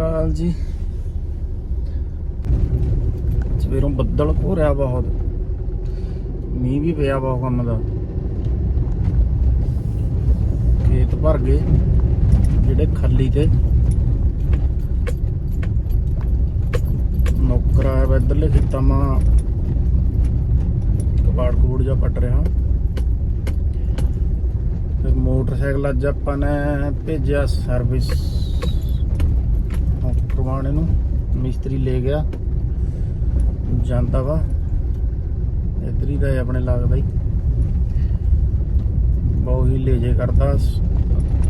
ਅਕਾਲ ਜੀ। ਸਵੇਰੋਂ ਬੱਦਲ ਘੋਰਿਆ ਬਹੁਤ। ਮੀਂਹ ਵੀ ਪਿਆ ਬਹੁਤ ਕੰਮ ਦਾ। ਖੇਤ ਭਰ ਗਏ, ਜਿਹੜੇ ਖੱਲੀ ਤੇ। ਨੌਕਰ ਆਇਆ ਵਾ ਇੱਧਰਲੇ ਖੇਤਾਂ ਮਾ। ਕਬਾੜ ਕਬੂੜ ਜਾ ਪੱਟ ਰਿਹਾ। ਫਿਰ ਮੋਟਰਸਾਈਕਲ ਅੱਜ ਆਪਾਂ ਨੇ ਭੇਜਿਆ ਸਰਵਿਸ ਕਰਵਾਉਣੇ ਨੂੰ ਮਿਸਤਰੀ ਲੈ ਗਿਆ। ਜਾਂਦਾ ਵਾ। ਇੱਧਰ ਹੀ ਦਾ ਆਪਣੇ ਲੱਗਦਾ ਹੀ। ਬਹੁਤ ਹੀ ਲੈ ਕਰਦਾ।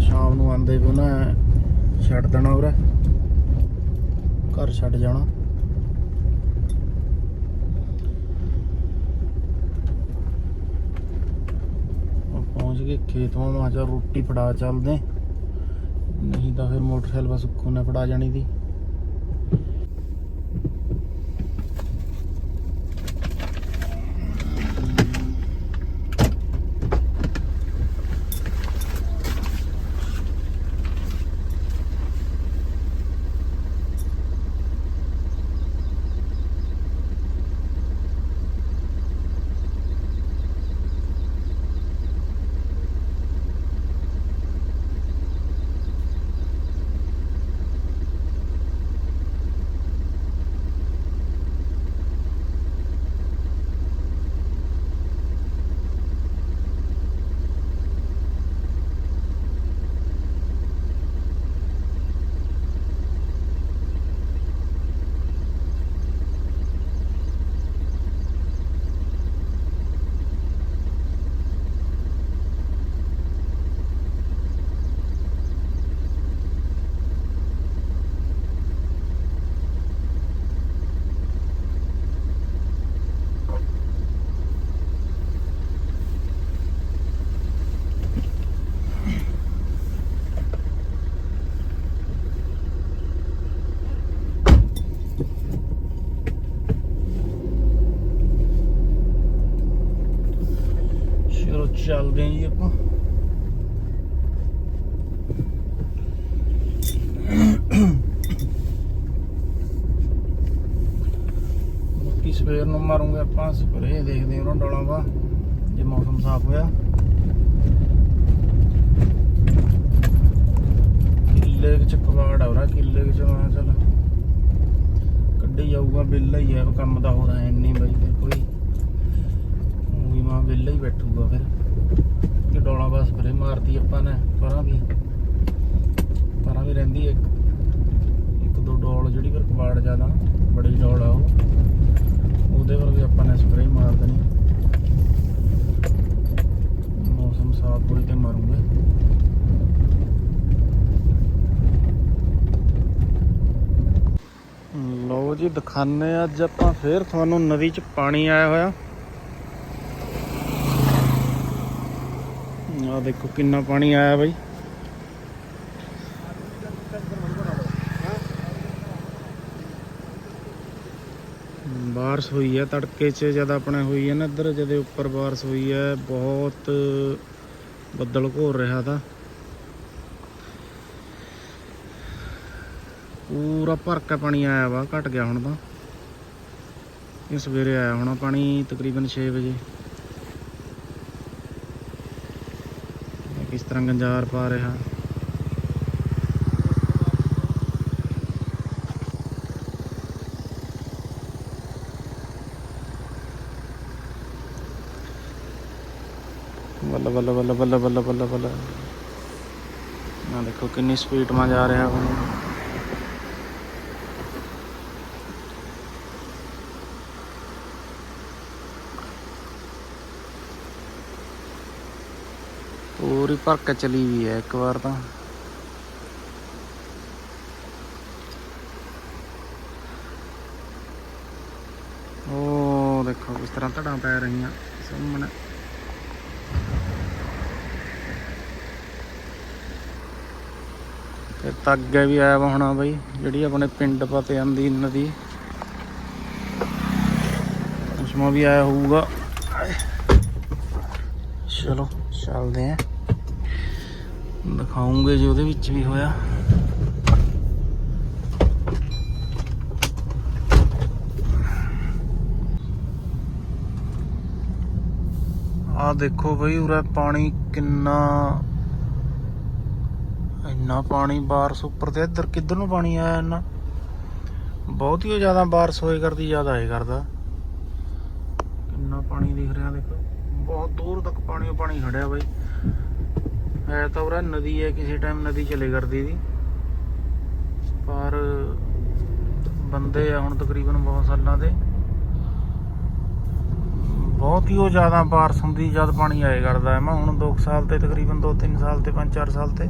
ਸ਼ਾਮ ਨੂੰ ਆਂਦੇ ਵੀ ਉਹਨਾਂ ਛੱਡ ਦੇਣਾ ਉਰੇ। ਘਰ ਛੱਡ ਜਾਣਾ। ਪਹੁੰਚ ਗਏ ਖੇਤੋਂ, ਮਾ ਚਾ ਰੋਟੀ ਫੜਾ ਚੱਲਦੇ। ਨਹੀਂ ਤਾਂ ਫਿਰ ਮੋਟਰਸਾਈਕਲ ਬਸ ਉੱਕੋ ਫੜਾ ਜਾਣੀ ਦੀ ਚਲੋ ਚੱਲਦੇ ਹਾਂ ਜੀ ਆਪਾਂ। ਬਾਕੀ ਸਵੇਰ ਨੂੰ ਮਾਰੂਗੇ ਆਪਾਂ ਸਪਰੇ ਦੇਖਦੇ ਹਾਂ ਉਹਨਾਂ ਡੋਲਾਂ ਵਾ ਜੇ ਮੌਸਮ ਸਾਫ਼ ਹੋਇਆ। ਕਿੱਲੇ ਕੁ ਚ ਕਵਾੜ ਆਉਰਾ ਕਿੱਲੇ ਕੁ ਚ ਮੈਂ ਚਲ ਚੱਲ ਕੱਢੀ ਜਾਊਗਾ ਬਿੱਲ ਹੀ ਆ, ਕੰਮ ਦਾ ਹੋਰ ਹੈ ਇੰਨੀ ਬਾਈ ਫਿਰ ਕੋਈ ਵੀ ਮਾਂ ਵਿਹਲਾ ਹੀ ਬੈਠੂਗਾ ਫਿਰ। ਡੋਲਾ ਬਸ ਸਪਰੇ ਮਾਰਤੀ ਆਪਾਂ ਨੇ, ਪਰਾਂ ਵੀ। ਪਰਾਂ ਵੀ ਰਹਿੰਦੀ ਇੱਕ। ਇੱਕ ਦੋ ਡੋਲ ਜਿਹੜੀ ਫਿਰ ਕਬਾੜ ਜ਼ਿਆਦਾ, ਬੜੀ ਡੋਲ ਆ ਉਹ। ਉਹਦੇ ਪਰ ਵੀ ਆਪਾਂ ਨੇ ਸਪਰੇ ਮਾਰ ਦੇਣੀ। ਮੌਸਮ ਸਾਫ਼ ਹੋਈ ਤੇ ਮਾਰੂਗੇ। ਲਓ ਜੀ ਦਿਖਾਣੇ ਅੱਜ ਆਪਾਂ ਫੇਰ। ਤੁਹਾਨੂੰ ਨਦੀ 'ਚ ਪਾਣੀ ਆਇਆ ਹੋਇਆ। ਆ ਦੇਖੋ ਕਿੰਨਾ ਪਾਣੀ ਆਇਆ ਬਾਈ। ਬਾਰਿਸ਼ ਹੋਈ ਹੈ, ਤੜਕੇ 'ਚ ਜਦ ਆਪਣੇ ਹੋਈ ਹੈ ਨਾ ਇੱਧਰ, ਜਦੇ ਉੱਪਰ ਬਾਰਿਸ਼ ਹੋਈ ਹੈ, ਬਹੁਤ ਬੱਦਲ ਘੋਰ ਰਿਹਾ ਤਾਂ। ਪੂਰਾ ਭਰ ਕੇ ਪਾਣੀ ਆਇਆ ਵਾ, ਘਟ ਗਿਆ ਹੁਣ ਤਾਂ। ਇਹ ਸਵੇਰੇ ਆਇਆ ਹੋਣਾ ਪਾਣੀ ਤਕਰੀਬਨ 6 ਵਜੇ। ਕਿਸ ਤਰ੍ਹਾਂ ਗੰਜਾਰ ਪਾ ਰਿਹਾ। ਬੱਲਾ ਬੱਲਾ ਬੱਲਾ ਬੱਲਾ ਬੱਲਾ ਬੱਲਾ ਬੱਲਾ। ਆ ਦੇਖੋ ਕਿੰਨੀ ਸਪੀਡ ਮਾ ਜਾ ਰਿਹਾ। ਹੁਣ ਪੂਰੀ ਭਰ ਕੇ ਚਲੀ ਵੀ ਹੈ ਇੱਕ ਵਾਰ ਤਾਂ। ਉਹ ਦੇਖੋ ਕਿਸ ਤਰ੍ਹਾਂ ਧੜਾਂ ਪੈ ਰਹੀਆਂ ਸਾਹਮਣੇ। ਤੇ ਤਾਂ ਵੀ ਆਇਆ ਵਾ ਹੋਣਾ ਬਈ, ਜਿਹੜੀ ਆਪਣੇ ਪਿੰਡ ਪਤੇ ਆਂਦੀ ਨਦੀ। ਉਸਮਾ ਵੀ ਆਇਆ ਹੋਊਗਾ। ਚਲੋ, ਚੱਲਦੇ ਆਂ ਦਿਖਾਉਂਗੇ ਜੀ, ਉਹਦੇ ਵਿੱਚ ਵੀ ਹੋਇਆ। ਆ ਦੇਖੋ ਬਈ, ਉਰੇ ਪਾਣੀ ਕਿੰਨਾ, ਇੰਨਾ ਪਾਣੀ ਬਾਰਸ ਉੱਪਰ ਤੇ, ਇੱਧਰ ਕਿੱਧਰ ਨੂੰ ਪਾਣੀ ਆਇਆ ਇੰਨਾ? ਬਹੁਤ ਹੀ ਜ਼ਿਆਦਾ ਬਾਰਸ ਹੋਏ ਕਰਦੀ, ਜ਼ਿਆਦਾ ਹੈ ਕਰਦਾ। ਕਿੰਨਾ ਪਾਣੀ ਦਿਖ ਰਿਹਾ, ਦੇਖੋ। ਬਹੁਤ ਦੂਰ ਤੱਕ ਪਾਣੀ ਪਾਣੀ ਖੜਿਆ ਬਈ। ਹੈ ਤਾਂ ਉਰੇ ਨਦੀ ਹੈ, ਕਿਸੇ ਟਾਈਮ ਨਦੀ ਚਲੇ ਕਰਦੀ ਦੀ ਪਰ ਬੰਦੇ ਆ ਹੁਣ ਤਕਰੀਬਨ ਬਹੁਤ ਸਾਲਾਂ ਦੇ। ਬਹੁਤ ਹੀ ਉਹ ਜ਼ਿਆਦਾ ਬਾਰਸ ਹੁੰਦੀ, ਜਦ ਪਾਣੀ ਆਏ ਕਰਦਾ ਹੈ। ਮੈਂ ਹੁਣ 2 ਸਾਲ ਤੇ, ਤਕਰੀਬਨ 2-3 ਸਾਲ ਤੇ 5-4 ਸਾਲ ਤੇ।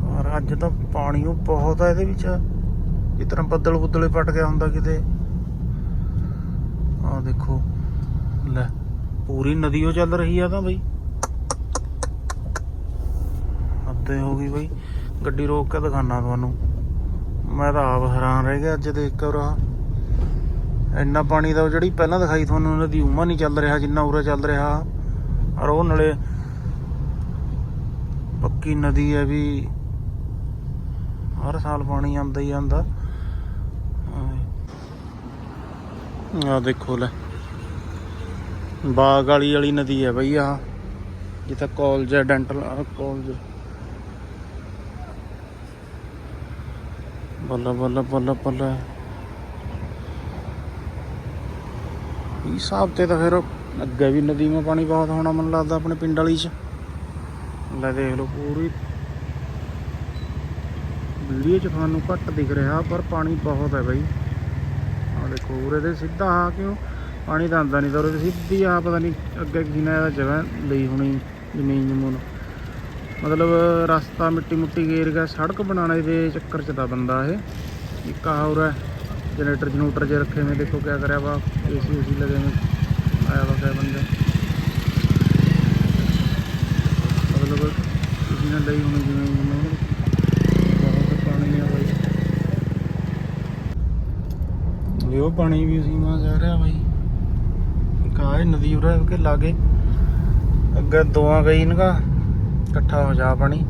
ਪਰ ਅੱਜ ਤਾਂ ਪਾਣੀ ਉਹ ਬਹੁਤ ਆ ਇਹਦੇ ਵਿੱਚ। ਇਸ ਤਰ੍ਹਾਂ ਬੱਦਲ ਬੁੱਦਲੇ ਪਟ ਗਿਆ ਹੁੰਦਾ ਕਿਤੇ। ਆ ਦੇਖੋ। ਲੈ। ਪੂਰੀ ਨਦੀ ਉਹ ਚੱਲ ਰਹੀ ਆ ਤਾਂ ਬਈ। ਅੱਧੇ ਹੋ ਗਈ ਬਈ। ਗੱਡੀ ਰੋਕ ਕੇ ਦਿਖਾਣਾ ਤੁਹਾਨੂੰ। ਮੈਂ ਤਾਂ ਆਪ ਹੈਰਾਨ ਰਹਿ ਗਿਆ ਅੱਜ ਦੇਖ ਕੇ ਉਰਾ ਇੰਨਾ ਪਾਣੀ ਦਾ ਜਿਹੜੀ ਪਹਿਲਾਂ ਦਿਖਾਈ ਤੁਹਾਨੂੰ ਨਦੀ ਉਮਾ ਨਹੀਂ ਚੱਲ ਰਿਹਾ, ਜਿੰਨਾ ਉਰਾ ਚੱਲ ਰਿਹਾ। ਔਰ ਉਹ ਨਾਲੇ ਪੱਕੀ ਨਦੀ ਹੈ ਵੀ। ਹਰ ਸਾਲ ਪਾਣੀ ਆਉਂਦਾ ਹੀ ਆਉਂਦਾ। ਆ ਦੇਖੋ ਲੈ। ਬਾਗ ਵਾਲੀ ਵਾਲੀ ਨਦੀ ਹੈ ਬਈ ਆ ਜਿੱਥੇ ਕਾਲਜ ਹੈ ਡੈਂਟਲ ਕਾਲਜ ਬੱਲਾ ਬੱਲਾ ਬੱਲਾ ਬੱਲਾ। ਇਸ ਹਿਸਾਬ ਤੇ ਤਾਂ ਫਿਰ ਅੱਗੇ ਵੀ ਨਦੀ ਮਾ ਪਾਣੀ ਬਹੁਤ ਹੋਣਾ ਮਨ ਲੱਗਦਾ ਆਪਣੇ ਪਿੰਡ ਵਾਲੀ ਚ। ਲੈ ਦੇਖ ਲਓ ਪੂਰੀ। ਵੀਡੀਓ ਚ ਤੁਹਾਨੂੰ ਘੱਟ ਦਿਖ ਰਿਹਾ, ਪਰ ਪਾਣੀ ਬਹੁਤ ਹੈ ਬਾਈ। ਆ ਦੇਖੋ, ਉਰੇ ਤੇ ਸਿੱਧਾ ਆ ਕਿਉਂ? ਪਾਣੀ ਤਾਂ ਆਉਂਦਾ ਨਹੀਂ ਤਾਂ ਉਰੇ ਸਿੱਧੀ ਆ ਪਤਾ ਨਹੀਂ ਅੱਗੇ ਕੀ ਇਹਦਾ ਜਗ੍ਹਾ ਲਈ ਹੋਣੀ, ਜ਼ਮੀਨ ਜਮੂਨ। ਮਤਲਬ ਰਸਤਾ ਮਿੱਟੀ ਮੁੱਟੀ ਗੇਰ ਗਿਆ ਸੜਕ ਬਣਾਉਣੇ ਦੇ ਚੱਕਰ ਚ ਤਾਂ ਬੰਦਾ ਇਹ। ਇੱਕ ਆ ਹੈ ਜਨਰੇਟਰ ਜਨੂਟਰ ਜੇ ਰੱਖੇ ਨੇ, ਦੇਖੋ ਕਿਆ ਕਰਿਆ ਵਾ, ਏਸੀ ਉਸੀ ਲਗੇ ਨੇ। ਆਇਆ ਵਾ ਕਿਆ ਬੰਦੇ। ਮਤਲਬ ਕਿਸੇ ਨੇ ਲਈ ਹੋਣੀ ਜਿਵੇਂ ਜਿਵੇਂ ਬਹੁਤ ਪਾਣੀ ਆ ਬਾਈ। ਲਿਓ ਪਾਣੀ ਵੀ ਉਸੀ ਮਾਂ ਜਾ ਰਿਹਾ ਬਾਈ। ਕਾਹ ਨਦੀ ਉਰੇ ਕੇ ਲਾਗੇ। ਅੱਗੇ ਦੋਆਂ ਗਈ ਨਗਾ, ਇਕੱਠਾ ਹੋ ਜਾ ਪਾਣੀ।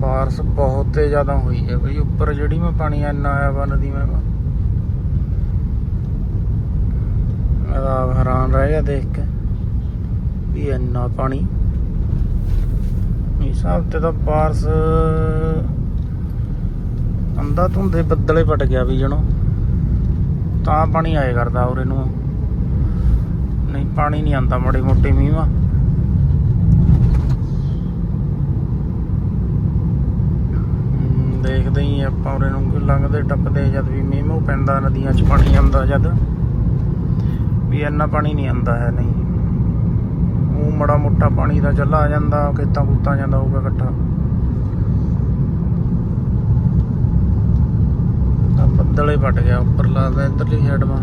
ਬਾਰਿਸ਼ ਬਹੁਤ ਤੇ ਜ਼ਿਆਦਾ ਹੋਈ ਹੈ ਬਈ, ਉੱਪਰ ਜਿਹੜੀ ਮੈਂ ਪਾਣੀ ਇੰਨਾ ਆਇਆ ਵਾ, ਨਦੀ ਮੈਂ ਮੈਂ ਆਪ ਹੈਰਾਨ ਰਹਿ ਗਿਆ ਦੇਖ ਕੇ ਵੀ ਇੰਨਾ ਪਾਣੀ। ਇਸ ਹਿਸਾਬ ਤੇ ਤਾਂ ਬਾਰਿਸ਼ ਅੰਦਾ ਧੁੰਦੇ ਬੱਦਲੇ ਪਟ ਗਿਆ ਵੀ ਜਣੋ। ਤਾਂ ਪਾਣੀ ਆਏ ਕਰਦਾ ਉਰੇ ਨੂੰ। ਨਹੀਂ, ਪਾਣੀ ਨਹੀਂ ਆਂਦਾ ਮਾੜੀ ਮੋਟੀ ਮੀਂਹ ਵਾ। ਦੇਖਦੇ ਹੀ ਆਪਾਂ ਉਰੇ ਨੂੰ ਲੰਘਦੇ ਟੱਪਦੇ, ਜਦ ਵੀ ਮੀਂਹ ਮੂੰਹ ਪੈਂਦਾ, ਨਦੀਆਂ 'ਚ ਪਾਣੀ ਆਉਂਦਾ ਜਦ। ਵੀ ਇੰਨਾ ਪਾਣੀ ਨਹੀਂ ਆਉਂਦਾ ਹੈ, ਨਹੀਂ। ਉਹ ਮੜਾ ਮੋਟਾ ਪਾਣੀ ਦਾ ਚੱਲਾ ਆ ਜਾਂਦਾ, ਖੇਤਾਂ ਖੂਤਾਂ ਜਾਂਦਾ ਹੋਊਗਾ ਇਕੱਠਾ। ਦਲੇ ਫਟ ਗਿਆ, ਉੱਪਰ ਲੱਗਦਾ ਇੱਧਰਲੀ ਸਾਈਡ ਮਾ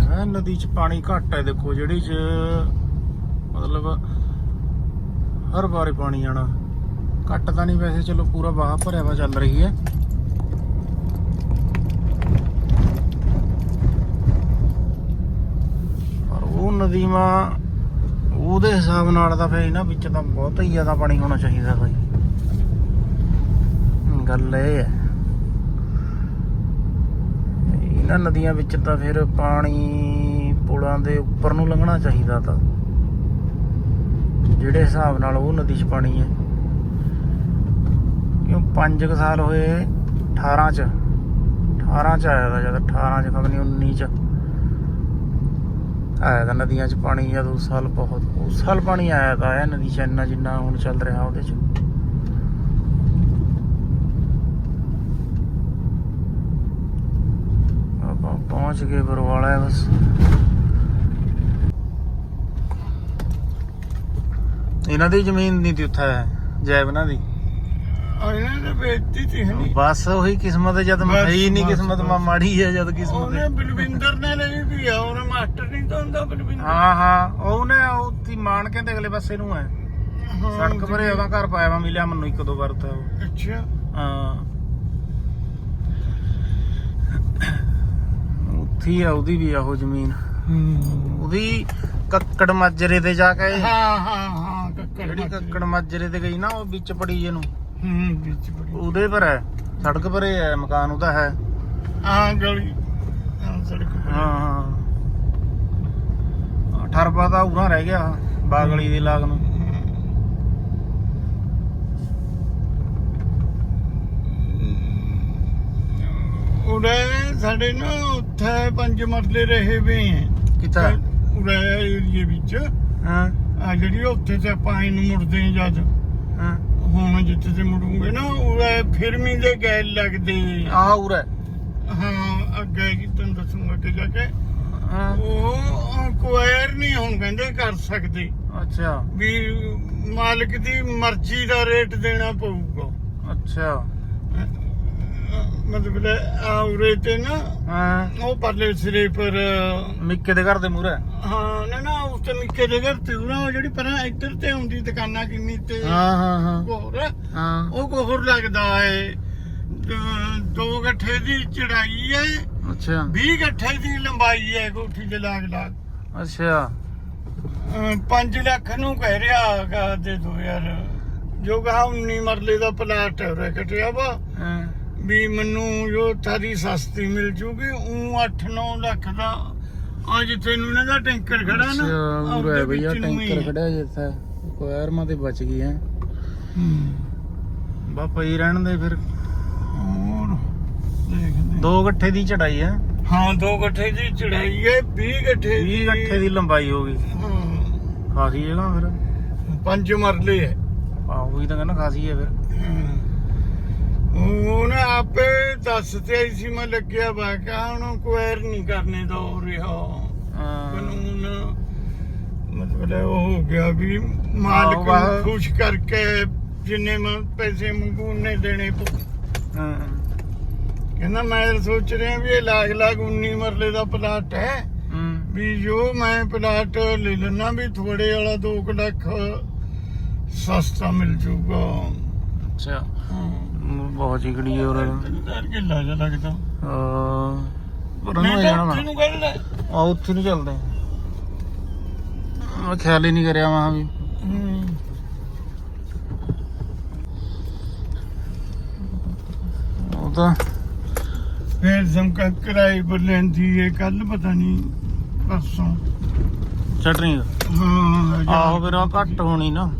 ਹੈ, ਨਦੀ 'ਚ ਪਾਣੀ ਘੱਟ ਹੈ ਦੇਖੋ, ਜਿਹੜੀ 'ਚ ਮਤਲਬ ਹਰ ਵਾਰੇ ਪਾਣੀ ਆਣਾ ਘੱਟ ਤਾਂ ਨਹੀਂ ਵੈਸੇ, ਚਲੋ ਪੂਰਾ ਬਾਹ ਭਰਿਆ ਵਾ ਚੱਲ ਰਹੀ ਹੈ। ਪਰ ਉਹ ਨਦੀ ਮਾ ਉਹਦੇ ਹਿਸਾਬ ਨਾਲ ਤਾਂ ਫੇਰ ਨਾ ਵਿੱਚ ਤਾਂ ਬਹੁਤ ਹੀ ਜ਼ਿਆਦਾ ਪਾਣੀ ਹੋਣਾ ਚਾਹੀਦਾ ਬਾਈ। ਗੱਲ ਇਹ ਹੈ। ਇਹਨਾਂ ਨਦੀਆਂ ਵਿੱਚ ਤਾਂ ਫਿਰ ਪਾਣੀ ਪੁਲਾਂ ਦੇ ਉੱਪਰ ਨੂੰ ਲੰਘਣਾ ਚਾਹੀਦਾ ਤਾਂ। ਜਿਹੜੇ ਹਿਸਾਬ ਨਾਲ ਉਹ ਨਦੀ 'ਚ ਪਾਣੀ ਹੈ। ਕਿਉਂ 5 ਸਾਲ ਹੋਏ 18 ਚ। 18 ਚ ਆਇਆ ਦਾ ਜਦ 18 ਚ ਖਬਰ ਨਹੀਂ 19 ਚ। ਆਇਆ ਦਾ ਨਦੀਆਂ 'ਚ ਪਾਣੀ ਜਦ ਉਸ ਸਾਲ ਬਹੁਤ ਉਸ ਸਾਲ ਪਾਣੀ ਆਇਆ ਤਾਂ ਆਇਆ ਨਦੀ 'ਚ ਇੰਨਾ ਜਿੰਨਾ ਹੁਣ ਚੱਲ ਰਿਹਾ ਉਹਦੇ 'ਚ ਆਪਾਂ ਪਹੁੰਚ ਗਏ ਬਰਵਾਲਾ ਹੈ ਬਸ। ਇਹਨਾਂ ਦੀ ਜ਼ਮੀਨ ਨਹੀਂ ਤੀ ਉੱਥੇ ਜੈਬਨਾਂ ਦੀ। ਉਹਨਾਂ ਨੇ ਵੇਚਤੀ ਸੀ ਹਨੀ ਬਸ ਉਹੀ ਕਿਸਮਤ ਜਦ ਬਸ, ਹੈ ਹੀ ਨਹੀਂ ਕਿਸਮਤ ਮਾ। ਮਾੜੀ ਹੈ ਜਦ ਕਿਸਮਤ ਉਹਨੇ। ਬਲਵਿੰਦਰ ਨੇ ਲਈ ਵੀ ਆ ਉਹਨੇ ਮਾਸਟਰ ਨਹੀਂ ਤਾਂ ਹੁੰਦਾ ਬਲਵਿੰਦਰ। ਹਾਂ ਹਾਂ ਉਹਨੇ ਉਹ ਤੀ ਮਾਨ ਕਹਿੰਦੇ ਅਗਲੇ ਪਾਸੇ ਨੂੰ ਹੈ। ਸੜਕ ਭਰੇ ਉਹਦਾ ਘਰ ਪਾਇਆ ਵਾ ਮਿਲਿਆ ਮੈਨੂੰ ਇੱਕ ਦੋ ਵਾਰ ਤਾਂ। ਅੱਛਾ। ਹਾਂ। ਉੱਥੀ ਆ ਉਹਦੀ ਵੀ ਆ ਉਹ ਜ਼ਮੀਨ ਉਹਦੀ ਕੱਕੜ ਮਾਜਰੇ ਤੇ ਜਾ ਕੇ ਹਾਂ ਹਾਂ ਹਾਂ ਕੱਕੜ ਜਿਹੜੀ ਕੱਕੜ ਮਾਜਰੇ ਤੇ ਗਈ ਨਾ ਉਹ ਵਿੱਚ ਪੜੀ ਜੇ ਨੂੰ ਹੂੰ ਵਿੱਚ ਬੜੀ ਉਹਦੇ ਪਰ ਹੈ ਸੜਕ ਪਰੇ ਹੈ ਮਕਾਨ ਉਹਦਾ ਹੈ। ਆ ਗਲੀ। ਆ ਸੜਕ ਪਰ। ਹਾਂ ਠਰਪਾ ਤਾਂ ਉਰਾਂ ਰਹਿ ਗਿਆ ਬਾਗਲੀ ਦੇ ਲਾਗ ਨੂੰ। ਉਰੇ ਸਾਡੇ ਨਾ ਉੱਥੇ ਪੰਜ ਮਰਲੇ ਰਹੇ ਵੇ ਹੈ। ਕਿੱਥੇ? ਉਰੇ ਏਰੀਏ ਵਿੱਚ। ਹਾਂ। ਆ ਜਿਹੜੀ ਉੱਥੇ ਤੇ ਆਪਾਂ ਇਹਨੂੰ ਮੁੜਦੇ ਹਾਂ ਜਦ। ਹਾਂ। ਹੁਣ ਜਿੱਥੇ ਤੇ ਮੁੜੂਗੇ ਨਾ ਉਰੇ ਫਿਰਮੀ ਦੇ ਗੈਲ ਲੱਗਦੇ ਆ। ਉਰੇ। ਹਾਂ ਅੱਗੇ ਕੀ ਤੈਨੂੰ ਦੱਸੂਗਾ ਕਿ ਜਾ ਕੇ। ਉਹ ਕੁਆਇਰ ਨਹੀਂ ਹੁਣ ਕਹਿੰਦੇ ਕਰ ਸਕਦੇ। ਅੱਛਾ। ਵੀ ਮਾਲਕ ਦੀ ਮਰਜ਼ੀ ਦਾ ਰੇਟ ਦੇਣਾ ਪਊਗਾ। ਅੱਛਾ। ਮਤਲਬ ਆ ਉਰੇ ਤੇ ਨਾ ਹਾਂ। ਉਹ ਪਰਲੇ ਸਿਰੇ ਪਰ ਮਿੱਕੇ ਦੇ ਘਰ ਦੇ ਮੂਹਰੇ? ਹਾਂ ਨਾ ਨਾ ਉਸ ਤੇ ਮਿੱਕੇ ਦੇ ਘਰ ਤੇ ਉਹਨਾਂ ਉਹ ਜਿਹੜੀ ਪਰਾਂ ਇੱਧਰ ਤੇ ਆਉਂਦੀ ਦੁਕਾਨਾਂ ਕਿੰਨੀ ਤੇ ਹਾਂ ਹਾਂ ਹਾਂ। ਕੋਹਰ ਹਾਂ। ਉਹ ਕੋਹਰ ਲੱਗਦਾ ਅਹ ਦੋ ਗੱਠੇ ਦੀ ਚੜਾਈ ਹੈ ਅੱਛਾ। 20 ਗੱਠੇ ਦੀ ਲੰਬਾਈ ਹੈ ਕੋਠੀ ਦੇ ਲਾਗ ਲਾਗ। ਅੱਛਾ। 5 ਲੱਖ ਨੂੰ ਕਹਿ ਰਿਹਾ ਹੈਗਾ ਦੇ ਦੋ ਯਾਰ ਜੋ ਕਹਾ 19 ਮਰਲੇ ਦਾ ਪਲਾਟ ਹੈ ਕਟਿਆ ਵਾ। ਹਾਂ। ਵੀ ਮੈਨੂੰ ਜੋ ਥਾਰੀ ਸਸਤੀ ਮਿਲ ਜੂਗੀ ਉਹ 8-9 ਲੱਖ ਦਾ ਆ ਜਿੱਥੇ ਨੂੰ ਇਹਨਾਂ ਦਾ ਟੈਂਕਰ ਖੜਾ ਨਾ ਉਹਦੇ ਭਈਆ ਨੂੰ ਹੀ। ਟੈਂਕਰ ਹੈ। ਖੜਿਆ ਜਿੱਥੇ ਕੋਇਰਮਾ ਤੇ ਬਚ ਗਈ ਹੈ ਹੂੰ। ਬਾ ਪਈ ਰਹਿਣ ਦੇ ਫਿਰ। ਹੋਰ ਦੇਖਦੇ ਦੋ ਗੱਠੇ ਦੀ ਚੜਾਈ ਹੈ ਹਾਂ ਦੋ ਗੱਠੇ ਦੀ ਚੜਾਈ ਹੈ 20 ਗੱਠੇ 20 ਗੱਠੇ ਦੀ ਲੰਬਾਈ ਹੋ ਗਈ। ਹਾਂ। ਖਾਸੀ ਜਗ੍ਹਾ ਫਿਰ। ਪੰਜ ਮਰਲੇ ਹੈ ਆਹੋ ਉਹੀ ਤਾਂ ਕਹਿੰਦਾ ਖਾਸੀ ਹੈ ਫਿਰ। ਹਾਂ। ਉਹ ਨਾ ਆਪੇ ਦੱਸ ਤੇ ਆਈ ਸੀ ਮੈਂ ਲੱਗਿਆ ਵਾ ਕਿ ਉਹਨੂੰ ਕੁਐਰ ਨਹੀਂ ਕਰਨੇ ਦਾ ਹੋ ਰਿਹਾ। ਕਾਨੂੰਨ ਮਤਲਬ ਉਹ ਹੋ ਗਿਆ ਵੀ ਮਾਲਕ। ਨੂੰ ਖੁਸ਼ ਕਰਕੇ ਜਿੰਨੇ ਮੈਂ ਪੈਸੇ ਮੰਗੂ ਦੇਣੇ ਪਊ। ਹਾਂ। ਕਹਿੰਦਾ ਮੈਂ ਸੋਚ ਰਿਹਾ ਵੀ ਇਹ ਲਾਗ ਲਾਗ 19 ਮਰਲੇ ਦਾ ਪਲਾਟ ਹੈ। ਹੂੰ। ਵੀ ਜੋ ਮੈਂ ਪਲਾਟ ਲੈ ਲੈਣਾ ਵੀ ਥੋੜੇ ਵਾਲਾ 2 ਲੱਖ ਸਸਤਾ ਮਿਲ ਜੂਗਾ ਅੱਛਾ। ਹਾਂ। ਬਹੁਤ ਚਿਕੜੀ ਹੈ ਉਰੇ ਡਰ ਕੇ ਲਾ ਜਾ ਲੱਗਦਾ। ਹਾਂ। ਪਰ ਨੂੰ ਤਾਂ ਜਾਣਾ ਆ ਉੱਥੇ ਨੂੰ ਚੱਲਦੇ ਮੈਂ ਖਿਆਲ ਹੀ ਨਹੀਂ ਕਰਿਆ ਮਾਂ ਵੀ। ਹੂੰ। ਉਹ ਤਾਂ ਫਿਰ ਸਮਕਾ ਕਿਰਾਏ ਪਰ ਲੈਂਦੀ ਹੈ ਕੱਲ ਪਤਾ ਨਹੀਂ ਪਰਸੋਂ। ਚਟਨੀ ਹਾਂ ਆਹੋ ਫਿਰ ਉਹ ਘੱਟ ਹੋਣੀ ਨਾ।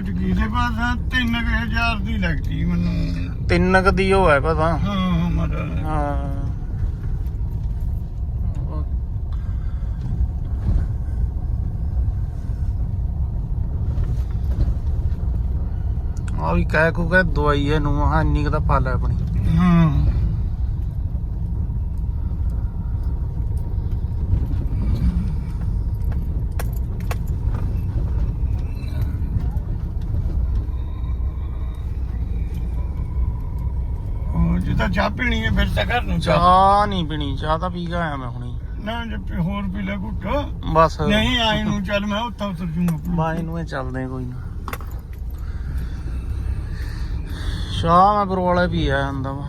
ਘਟ ਗਈ ਦੇ ਬਾਅਦ 3000 ਦੀ ਲੱਗਦੀ ਮੈਨੂੰ। ਤਿੰਨ ਕੁ ਦੀ ਉਹ ਹੈ ਪਤਾ ਹਾਂ। ਮਰਾ ਹਾਂ ਆ ਵੀ ਕਹਿ ਕੋ ਕਹਿ ਦਵਾਈ ਹੈ ਨੂੰ ਹਾਂ ਇੰਨੀ ਕੁ ਤਾਂ ਫਲ ਹੈ ਆਪਣੀ। ਹਾਂ। ਜਿੱਦਾਂ ਚਾਹ ਪੀਣੀ ਹੈ ਫਿਰ ਤਾਂ ਘਰ ਨੂੰ ਚਾਹ। ਚਾਹ ਨਹੀਂ ਪੀਣੀ ਚਾਹ ਤਾਂ ਪੀ ਕੇ ਆਇਆ ਮੈਂ ਹੁਣੀ। ਨਾ ਜੇ ਪੀ- ਹੋਰ ਪੀ ਲੈ ਘੁੱਟ। ਬਸ। ਨਹੀਂ ਆਈ ਨੂੰ ਚੱਲ ਮੈਂ ਉੱਥੇ ਉਤਰ ਜੂਗਾ। ਬਾਈ ਨੂੰ ਇਹ ਚੱਲਦੇ ਕੋਈ ਨਾ। ਚਾਹ ਮੈਂ ਬਰੋ ਵਾਲੇ ਪੀ ਆਇਆ ਹੁੰਦਾ ਵਾ।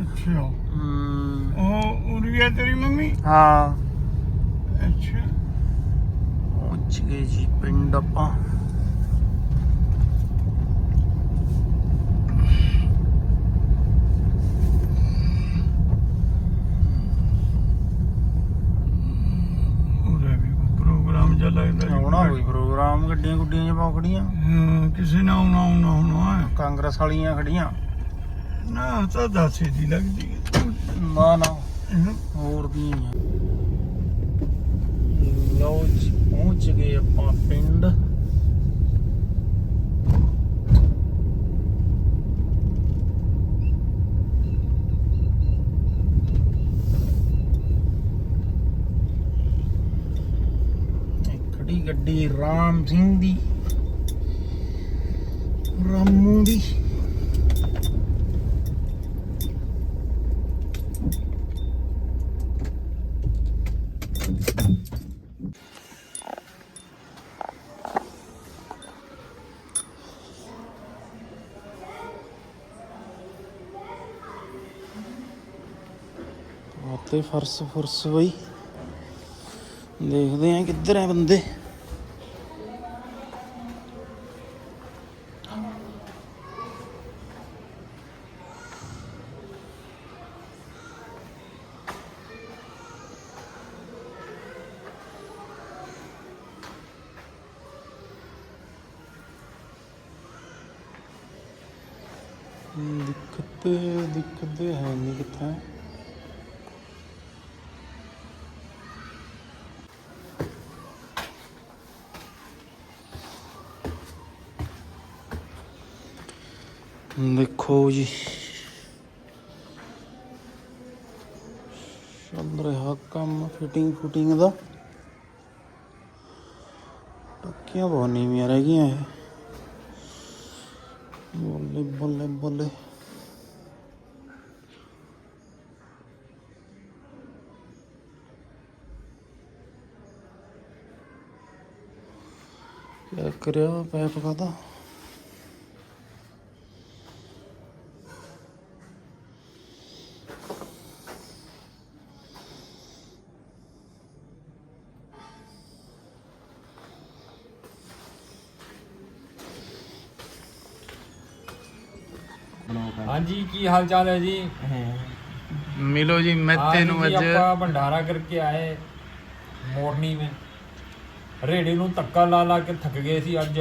ਅੱਛਾ। ਹਮ, ਉਹ ਉਰੀ ਹੈ ਤੇਰੀ ਮੰਮੀ? ਹਾਂ। ਅੱਛਾ। ਪਹੁੰਚ ਗਏ ਜੀ ਪਿੰਡ ਆਪਾਂ ਉਰੇ ਵੀ ਕੋਈ ਪ੍ਰੋਗਰਾਮ ਜਿਹਾ ਲੱਗਦਾ ਜੀ। ਆਉਣਾ ਕੋਈ ਪ੍ਰੋਗਰਾਮ ਗੱਡੀਆਂ ਜਿਹਾ ਪੌਕੜੀਆਂ ਹਾਂ, ਕਿਸੇ ਨੇ ਆਉਣਾ ਆਉਣਾ ਆਉਣਾ ਹੈ। ਕਾਂਗਰਸ ਵਾਲੀਆਂ ਖੜੀਆਂ? ਨਾ ਤਾਂ ਦਾਸੇ ਦੀ ਲੱਗਦੀ ਹੈ। ਨਾ ਨਾ। ਹਮ, ਹੋਰ ਹੀ ਆ? ਲਓ ਜੀ ਪਹੁੰਚ ਗਏ ਆਪਾਂ ਪਿੰਡ। ਇਹ ਖੜੀ ਗੱਡੀ ਰਾਮ ਸਿੰਘ ਦੀ। ਰਾਮੂ ਦੀ ਉੱਤੇ ਫਰਸ ਫੁਰਸ ਬਈ ਦੇਖਦੇ ਆ ਕਿੱਧਰ ਆ ਬੰਦੇ ਦਿੱਕਤ ਦਿੱਕਤ ਹੈ ਨਹੀਂ ਕਿੱਥੇ। ਦੇਖੋ ਜੀ। ਚੱਲ ਰਿਹਾ ਕੰਮ ਫਿਟਿੰਗ ਫੁਟਿੰਗ ਦਾ। ਟੱਕੀਆਂ ਬਹੁਤ ਨੀਵੀਆਂ ਰਹਿ ਗਈਆਂ ਇਹ। ਬੱਲੇ ਬੱਲੇ ਬੱਲੇ। ਕਰਿਆ ਪੈਪ ਕਾਦਾ ਹਾਂਜੀ ਕੀ ਹਾਲ ਚਾਲ ਹੈ ਜੀ? ਮਿਲੋ ਜੀ ਮੈਂ ਤੈਨੂੰ ਅੱਜ ਆਪਾਂ ਭੰਡਾਰਾ ਕਰਕੇ ਆਏ ਮੋਰਨੀ ਮੇਂ ਰੇੜੀ ਨੂੰ ਧੱਕਾ ਲਾ ਲਾ ਕੇ ਥੱਕ ਗਏ ਸੀ ਅੱਜ।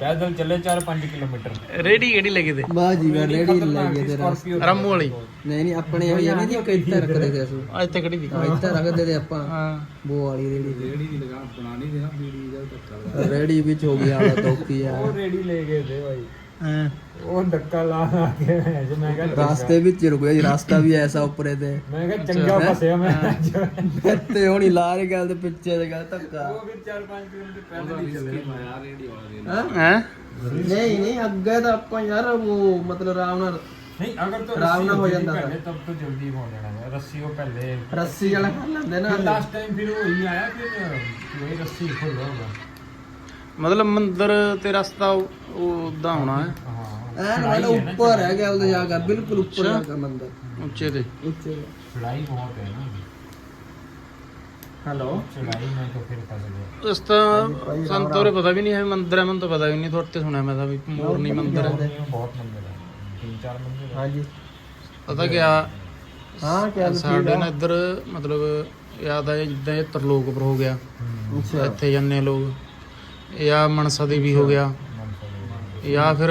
ਪੈਦਲ ਚੱਲੇ 4-5 ਕਿਲੋਮੀਟਰ। ਰੇੜੀ ਕਿਹੜੀ ਲੱਗੀ ਤੇ ਬਾਜੀ ਗਾ ਰੇਹੜੀ ਰੇੜੀ ਲੱਗੇ ਤੇ ਸੀ, ਰਸ Scorpio ਰਾਮੂ ਵਾਲੀ। ਨਹੀਂ ਨਹੀਂ ਆਪਣੇ ਹੋਈ ਨਹੀਂ ਦੀ ਕਿੱਥੇ ਰੱਖਦੇ ਤੇ ਅਸੀਂ। ਅੱਜ ਤੇ ਕਿਹੜੀ ਦੀ ਹਾਂ, ਇੱਥੇ ਰੱਖਦੇ ਤੇ ਆਪਾਂ। ਹਾਂ। ਬੋ ਵਾਲੀ ਰੇੜੀ ਰੇੜੀ ਦੀ ਲਗਾ ਬਣਾਣੀ ਦੇਣਾ ਬੀੜੀ ਦਾ ਧੱਕਾ। ਰੇੜੀ ਵਿੱਚ ਹੋ ਗਿਆ ਹਾਲਾ ਤੋਕੀ ਆ। ਉਹ ਰੇੜੀ ਲੈ ਗਏ ਤੇ ਭਾਈ ਹਾਂ। ਉਹ ਧੱਕਾ ਲਾ ਲਾ ਕੇ ਅੱਜ ਮੈਂ ਕਿਹਾ ਰਾਸਤੇ ਵਿੱਚ ਰੁਕ ਗਿਆ ਜੀ ਰਾਸਤਾ ਵੀ ਐਸਾ ਉੱਪਰੇ ਤੇ ਮੈਂ ਕਿਹਾ ਚੰਗਾ ਫਸਿਆ ਮੈਂ ਅੱਜ ਤੇ ਹੁਣੀ ਲਾਰ ਗੱਲ ਤੇ ਪਿੱਛੇ ਦੇ ਗੱਲ ਧੱਕਾ ਉਹ ਵੀ 4-5 ਕਿਲੋਮੀਟਰ ਪੈਦਲ ਹੀ ਚੱਲੇ ਹਾਂ ਹੈ ਨਹੀਂ ਨਹੀਂ ਅੱਗੇ ਤਾਂ ਆਪਾਂ ਯਾਰ ਉਹ ਮਤਲਬ ਆਰਾਮ ਨਾਲ ਨਹੀਂ ਅਗਰ तो आराम ना हो रस्सी जाता पहले तब तो जल्दी हो जाना है रस्सी को पहले ਰੱਸੀ ਵਾਲਾ ਕਰ ਲੈਂਦੇ ਨਾ लास्ट टाइम फिर वही आया फिर वही रस्सी खोल होगा ਮਤਲਬ ਮੰਦਰ ਤੇ ਰਸਤਾ ਉਦਾਂ ਹੋਣਾ ਹੈ हाँ ਐਨ ਵਾਲਾ ਉੱਪਰ ਰਹਿ ਗਿਆ ਉਹਦਾ ਜਾ ਕੇ ਬਿਲਕੁਲ ਉੱਪਰ ਜਾ ਕੇ ਮੰਦਰ। ਉੱਚੇ ਤੇ। ਉੱਚੇ ਚੜਾਈ ਬਹੁਤ ਹੈ ਨਾ ਹੈਲੋ? ਚੜਾਈ ਮੈਂ ਤਾਂ ਫਿਰ ਫਸ ਗਿਆ ਉਸ ਤਾਂ ਪਤਾ ਵੀ ਨਹੀਂ ਹੈ ਮੰਦਰ ਹੈ ਮੈਨੂੰ ਤਾਂ ਪਤਾ ਵੀ ਨਹੀਂ ਤੁਹਾਡੇ ਸੁਣਿਆ ਮੈਂ ਤਾਂ ਵੀ ਮੋਰਨੀ ਮੰਦਰ ਹੈ। ਬਹੁਤ ਮੰਦਰ ਹੈ। ਸਾਡੇ ਨਾਲ ਮਤਲਬ ਯਾਦ ਆ ਜਿੱਦਾਂ ਇਹ ਹੋ ਗਿਆ। ਇੱਥੇ ਜਾਂਦੇ ਲੋਕ। ਜਾਂ ਮਨਸਾ ਦੇ ਵੀ ਹੋ ਗਿਆ। ਜਾਂ ਫਿਰ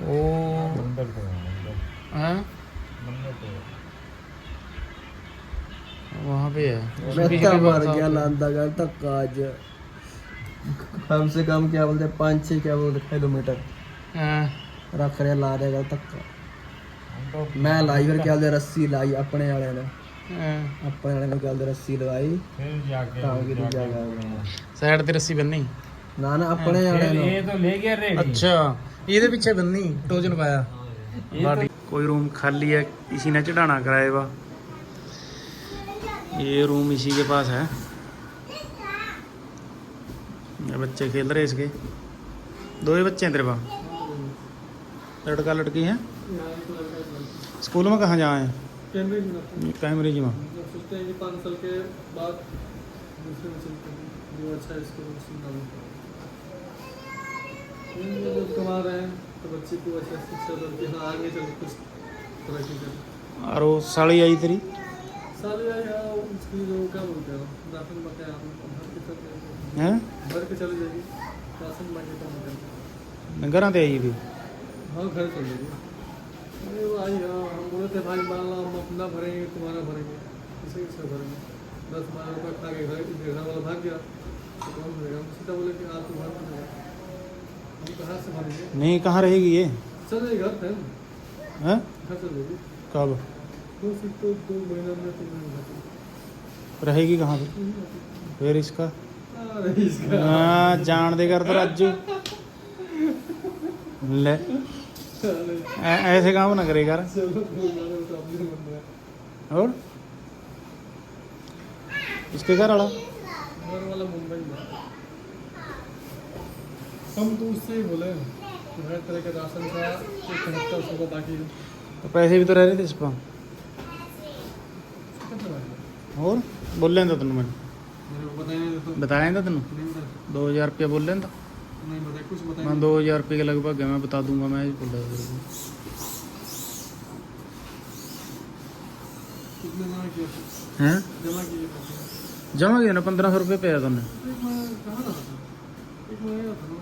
वो मंदिर तो है अंदर है मंदिर तो है वहाँ पे है मैं तो मर गया लांदा का धक्का आज कम से कम क्या बोलते हैं, पाँच छः क्या बोलते हैं, किलोमीटर हाँ, रख रहे ला रहेगा धक्का हम तो मैं लाई फिर क्या बोलते हैं, रस्सी लाई अपने वाले ने हाँ। अपने वाले ने क्या बोलते हैं, रस्सी लगाई फिर जाके ਤਾਂ ਕਿ ਦੂਜਾ ਗਾ साइड ਤੇ ਰੱਸੀ ਬੰਨੀ ਨਾ ਨਾ ਆਪਣੇ ਵਾਲੇ फिर ਨੇ ये तो ले गया रेडी अच्छा ਇਹਦੇ ਪਿੱਛੇ ਬੰਨੀ ਟੋਜਨ ਪਾਇਆ बाटी कोई रूम खाली है किसी ने चढ़ाना कराए वा ये रूम इसी के पास है ये बच्चे खेल रहे इसके दो ही बच्चे हैं तेरे पास लड़का लड़की है स्कूल में कहाँ जाए हैं कैमरेज में सोचते हैं कि पाँच साल के बाद दूसरे में चलते हैं जो अच्छा है इसको सुनना जब कमा रहे हैं तो बच्चे को अच्छा शिक्षा दो कि हाँ आगे चल कुछ तरक्की करें और वो साड़ी आई तेरी सारे यहाँ उसकी जो क्या बोलते हो राशन बकाया भर के चल जाएगी हैं भर के चली जाएगी राशन बाकी कम कर घर ते आई थी हाँ घर चल जाएगी अरे भाई हाँ हम बोले थे भाई मान लो हम अपना भरेंगे तुम्हारा भरेंगे इसे कैसे भरेंगे दस बारह रुपये खा के घर घर वाला भाग गया तो कौन भरेगा हम सीधा बोले कि आप तो नहीं कहाँ रहेगी ये? हाँ? कब? रहेगी कहाँ फिर इसका? आ, जान दे कर राजू। ले। ऐसे काम ना करेगा और? इसके घर वाला? मुंबई कम तो उससे ही बोले तो हर तरह के राशन का एक हफ्ता सुबह बाकी तो ਪੈਸੇ ਵੀ ਤਾਂ ਰਹਿ ਰਹੇ ਤੇ ਇਸ ਪਾ कितना बाकी है? ਹੋਰ ਬੋਲਿਆ ਤਾਂ ਤੈਨੂੰ ਮੈਂ मेरे को बताया नहीं तो ਬਤਾਇਆ ਤਾਂ ਤੈਨੂੰ नहीं बता 2000 ਰੁਪਏ ਬੋਲਿਆ ਤਾਂ नहीं बताया कुछ बताया ਮੈਂ नहीं 2000 ਰੁਪਏ ਦੇ ਲਗਭਗ ਹੈ ਮੈਂ ਬਤਾ ਦੂੰਗਾ ਮੈਂ ਬੋਲਿਆ ਤੇਰੇ ਨੂੰ। कितने जमा किया था? ਹੈਂ जमा किए पैसे जमा किया ना 1500 रुपये पे है तुमने एक महीना कहाँ रहा था एक महीना था ना